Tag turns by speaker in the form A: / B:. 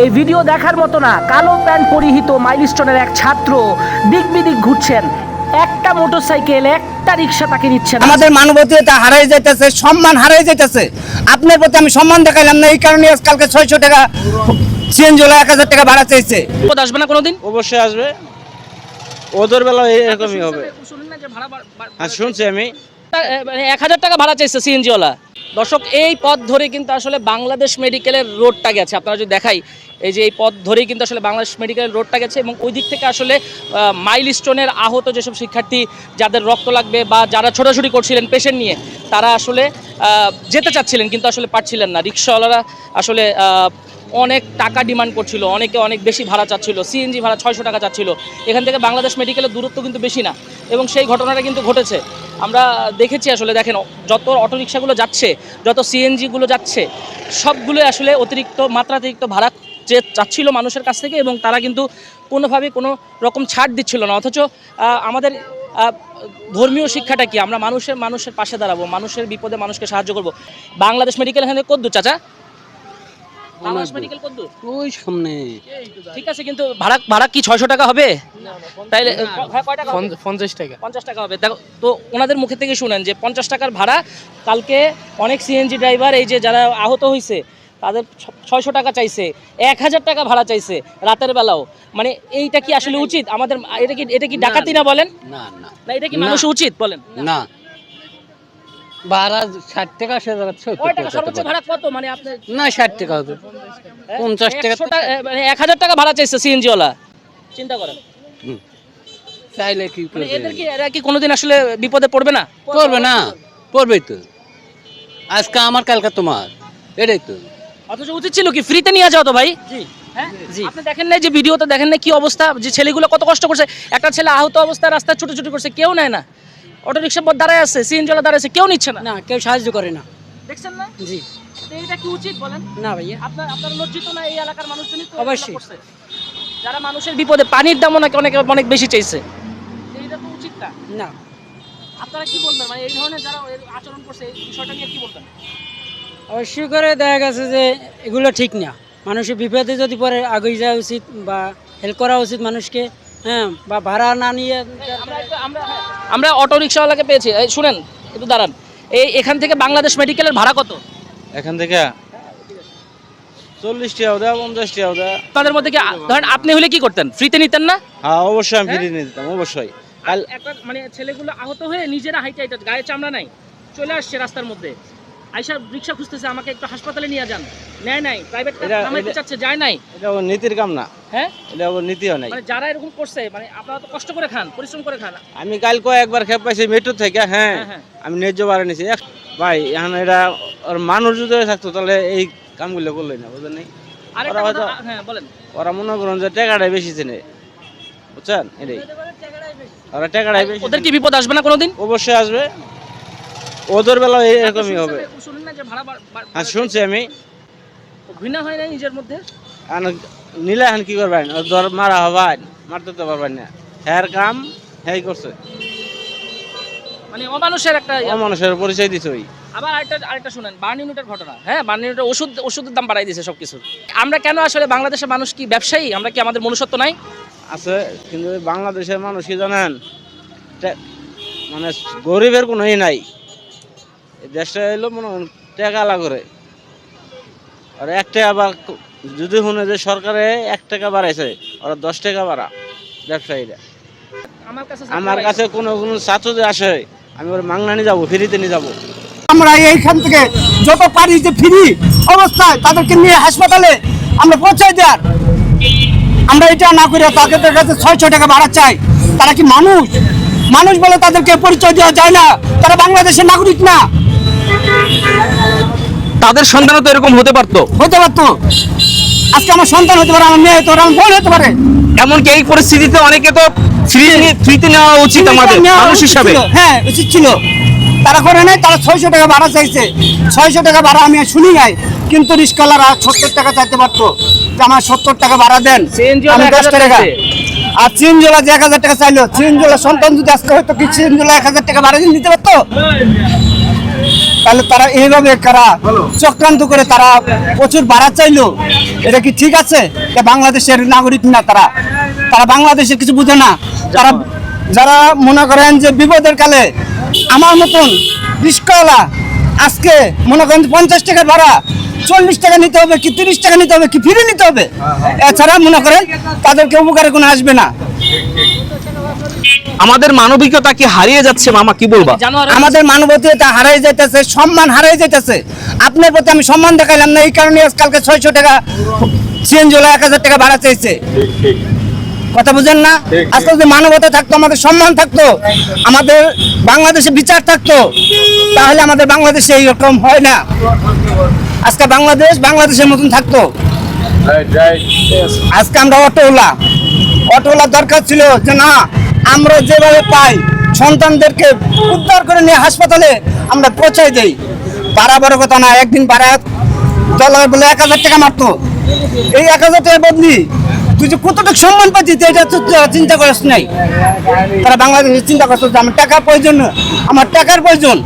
A: এই ভিডিও দেখার মতো না কালো প্যান্ট পরিহিত মাইলস্টোনের এক ছাত্র দিক বিদিক ঘুরছেন। একটা মোটরসাইকেল একটা রিক্সা তাকে নিচ্ছে না
B: আমাদের মানবতীয়তা হারাই যাইতেছে সম্মান হারাই যাইতেছে। আপনার প্রতি আমি সম্মান দেখাইলাম না এই কারণে আজকালকে ছয়শো টাকা সিএনজি হলো এক হাজার টাকা ভাড়া চাইছে।
A: আসবে না কোনোদিন?
C: অবশ্যই আসবে। ওদের বেলা এরকমই হবে। হ্যাঁ শুনছি আমি।
A: মানে এক হাজার টাকা ভাড়া চাইছে সিএনজি ওলা দর্শক, এই পথ ধরে কিন্তু আসলে বাংলাদেশ মেডিকেলের রোডটা গেছে। আপনারা যদি দেখাই, এই যে এই পথ ধরেই কিন্তু আসলে বাংলাদেশ মেডিকেলের রোডটা গেছে এবং ওই দিক থেকে আসলে মাইল স্টোনের আহত যেসব শিক্ষার্থী, যাদের রক্ত লাগবে বা যারা ছোটাছুটি করছিলেন পেশেন্ট নিয়ে, তারা আসলে যেতে চাচ্ছিলেন কিন্তু আসলে পারছিলেন না। রিক্সাওয়ালারা আসলে অনেক টাকা ডিমান্ড করছিল, অনেকে অনেক বেশি ভাড়া চাচ্ছিল সিএনজি ভাড়া ছয়শো টাকা চাচ্ছিল। এখান থেকে বাংলাদেশ মেডিকেলের দূরত্ব কিন্তু বেশি না। এবং সেই ঘটনাটা কিন্তু ঘটেছে। আমরা দেখেছি আসলে, দেখেন, যত অটোরিকশাগুলো যাচ্ছে, যত সিএনজিগুলো যাচ্ছে, সবগুলো আসলে অতিরিক্ত মাত্রাতিরিক্ত ভাড়া যে চাচ্ছিল মানুষের কাছ থেকে এবং তারা কিন্তু কোনোভাবে কোনো রকম ছাড় দিচ্ছিল না। অথচ আমাদের ধর্মীয় শিক্ষাটা কি? আমরা মানুষের মানুষের পাশে দাঁড়াবো, মানুষের বিপদে মানুষকে সাহায্য করব। বাংলাদেশ মেডিকেল এখানে কদ্দূর চাচা। বাংলাদেশ মেডিকেল কদ্দূর
B: ওই সামনে।
A: ঠিক আছে কিন্তু ভাড়া ভাড়া কি ছয়শো টাকা হবে? তাইলে ভাড়া কয় টাকা হবে?
D: পঞ্চাশ টাকা।
A: পঞ্চাশ টাকা হবে। দেখো তো ওনাদের মুখে থেকে শুনেন যে পঞ্চাশ টাকার ভাড়া কালকে অনেক সিএনজি ড্রাইভার এই যে যারা আহত হয়েছে তাদের ছয়শো টাকা চাইছে এক হাজার টাকা ভাড়া চাইছে রাতের বেলাও। মানে এইটা কি আসলে উচিত? আমাদের এটা কি এটা কি ডাকাতি না বলেন?
B: না না।
A: না এটা কি মানুষ উচিত বলেন?
B: না। ভাড়া ষাট টাকা সে
A: কয় টাকা সর্বোচ্চ ভাড়া কত? মানে আপনার
B: না ষাট টাকা হবে পঞ্চাশ টাকা
A: মানে এক হাজার টাকা ভাড়া চাইছে সিএনজি ওলা চিন্তা করেন।
B: চাইলে কি
A: মানে এদের কি এরা কি কোনোদিন আসলে বিপদে পড়বে না?
B: তো। আজকে আমার কালকে তোমার। এটাই তো।
A: অথচ উচিত ছিল কি ফ্রিতে নিয়ে যাও তো ভাই? হ্যাঁ? আপনি দেখেন না যে ভিডিওতে দেখেন না কি অবস্থা? যে ছেলেগুলো কত কষ্ট করছে। একটা ছেলে আহত অবস্থায় রাস্তায় ছুটোছুটি করছে কেউ নেয় না। অটো রিক্সা দাঁড়ায় আছে সিএনজি দাঁড়ায় আছে কেউ নিচ্ছে না।
D: না কেউ সাহায্য করে না।
A: দেখছেন না?
D: জি।
A: এটা কি উচিত বলেন?
D: না ভাইয়া।
A: আপনার আপনার লজ্জিত না এই এলাকার মানুষজনই তো
D: অবশ্যই।
A: যারা মানুষের বিপদে পানির দামও নাকি অনেক অনেক বেশি চাইছে। এইটা তো উচিত না।
D: না।
A: আপনারা কি বলবেন? মানে এই ধরনের যারা আচরণ করছে এই বিষয়টা নিয়ে কি বলবেন?
D: অবশ্যই করে দেখা গেছে যে এগুলো ঠিক না। মানুষের বিপদে যদি পরে আগে যাওয়া উচিত বা হেল্প করা উচিত মানুষকে হ্যাঁ বা ভাড়া না নিয়ে
A: আমরা আমরা অটো রিক্সাওয়ালাকে পেয়েছি। এই শুনেন একটু দাঁড়ান। এই এখান থেকে বাংলাদেশ মেডিকেলের ভাড়া কত?
C: এখান থেকে চল্লিশ টাকাও দেয় পঞ্চাশ টাকাও দেয়
A: তাদের মধ্যে কি ধরেন আপনি হলে কি করতেন? ফ্রিতে নিতেন না?
C: হ্যাঁ অবশ্যই আমি অবশ্যই।
A: মানে ছেলেগুলো আহত হয়ে নিজেরা হাইটে হাইটে গায়ে চামড়া নাই। চলে আসছে রাস্তার মধ্যে। আইসা রিক্সা খুঁজতেছে আমাকে একটু হাসপাতালে নিয়ে যান। নেয় নাই প্রাইভেট চাচ্ছে যায় নাই।
C: এটা নীতির কাম না।
A: হ্যাঁ?
C: এটা নীতিও নাই।
A: মানে যারা এরকম করছে মানে আপনারা তো কষ্ট করে খান পরিশ্রম করে খান।
C: আমি কাল কয়েকবার খেপ পাইছি মেট্রো থেকে হ্যাঁ।
A: হ্যাঁ, হ্যাঁ।
C: আমি ন্যায্য বাড়ে নিছি। ভাই এখন এটা মানুষ যদি থাকতো তাহলে এই কামগুলো করলোই না বুঝলেন নাই? ওরা হয়তো-
A: হ্যাঁ
C: ওরা মনে করুন যে টাকাটাই বেশি চেনে বুঝছেন? এটাই। ওরা টাকাটাই বেশি
A: ওদের কি বিপদ আসবে না কোনোদিন?
C: অবশ্যই আসবে। ওদের বেলা এরকমই হবে। হ্যাঁ শুনছি আমি।
A: ঘৃণা হয় না নিজের মধ্যে?
C: নিলে এখন কি করবেন? দর মারা হবেন মারতে তো পারবেন না। হ্যার কাম হ্যাঁ করছে।
A: মানে অমানুষের একটা ইয়া।
C: ও মানুষের পরিচয় দিছে ওই।
A: আবার আরেকটা আরেকটা শুনেন বার্ন ইউনিটের ঘটনা। হ্যাঁ বার্ন ইউনিটের ওষুধ ওষুধের দাম বাড়াই দিয়েছে সব কিছু আমরা কেন আসলে বাংলাদেশের মানুষ কি ব্যবসায়ী? আমরা কি আমাদের মনুষ্যত্ব নাই?
C: আছে কিন্তু বাংলাদেশের মানুষ কি জানেন? মানে গরিবের কোনো ই নাই। দেশটা এলো মনে টাকা আলা করে। আর এক টাকা বা যদি শুনে যে সরকারে এক টাকা বাড়াইছে ওরা দশ টাকা বাড়া ব্যবসায়ীরা।
A: আমার কাছে
C: আমার কাছে কোনো কোনো ছাত্র যে আসে আমি ওর মাংনা নিয়ে যাব ফ্রিতে নিয়ে যাব।
B: আমরা এইখান থেকে যত পারি যে ফ্রি অবস্থায় তাদেরকে নিয়ে হাসপাতালে আমরা পৌঁছাই দেওয়ার আমরা এটা না করে তাদের কাছে ছয় ছয়শো টাকা ভাড়া চাই। তারা কি মানুষ? মানুষ বলে তাদেরকে পরিচয় দেওয়া যায় না। তারা বাংলাদেশের নাগরিক না।
E: তাদের সন্তানও তো এরকম হতে পারতো।
B: হতে পারতো। আজকে আমার সন্তান হতে পারে আমার মেয়ে হতে পারে আমার বোন হতে পারে।
E: এমনকি এই পরিস্থিতিতে অনেকে তো ফ্রি ফ্রিতে নেওয়া উচিত আমাদের মানুষ হিসাবে।
B: হ্যাঁ উচিত ছিল। তারা করে নাই তারা ছয়শো টাকা ভাড়া চাইছে। ছয়শো টাকা ভাড়া আমি আর শুনি নাই কিন্তু রিস্কালারা সত্তর টাকা চাইতে পারতো। যে আমার সত্তর টাকা ভাড়া দেন আমি দশ টাকা। আর চিনজোলা যে এক হাজার টাকা চাইলো চিনজোলা সন্তান যদি আজকে হয়তো কি চিনজোলা এক হাজার টাকা ভাড়া দিন দিতে পারতো? তাহলে তারা এইভাবে কারা চক্রান্ত করে তারা প্রচুর ভাড়া চাইলো? এটা কি ঠিক আছে? বাংলাদেশের নাগরিক না তারা? তারা বাংলাদেশের কিছু বুঝে না। তারা যারা মনে করেন যে বিপদের কালে আমার মতন রিস্কওয়ালা আজকে মনে করেন পঞ্চাশ টাকার ভাড়া চল্লিশ টাকা নিতে হবে কি তিরিশ টাকা নিতে হবে কি ফিরে নিতে হবে? এছাড়া মনে করেন তাদেরকে উপকারে কোনো আসবে না।
E: আমাদের মানবিকতা কি হারিয়ে যাচ্ছে মামা কি বলবা?
B: আমাদের মানবতীয়তা হারাই যাইতেছে সম্মান হারাই যাইতেছে। আপনার প্রতি আমি সম্মান দেখাইলাম না এই কারণে আজকালকে ছয়শো টাকা সিএনজি এক হাজার টাকা ভাড়া চাইছে কথা বুঝেন না? আজকে যদি মানবতা থাকতো আমাদের সম্মান থাকতো আমাদের বাংলাদেশে বিচার থাকতো তাহলে আমাদের বাংলাদেশে এই এইরকম হয় না। আজকে বাংলাদেশ বাংলাদেশের মতন থাকতো। আজকে আমরা অটোওয়ালা অটোওয়ালা দরকার ছিল যে না আমরা যেভাবে পাই, সন্তানদেরকে উদ্ধার করে নিয়ে হাসপাতালে আমরা পৌঁছাই দেই। বাড়া বড় কথা না, একদিন বাড়া ডলার বলে এক হাজার টাকা মারতো। এই এক হাজার টাকা বদলি তুই যে কতটুকু সম্মান পাচ্ছিস এটা তো চিন্তা করিস নাই। তারা বাংলাদেশ চিন্তা করতো আমার টাকার প্রয়োজন, আমার টাকার প্রয়োজন।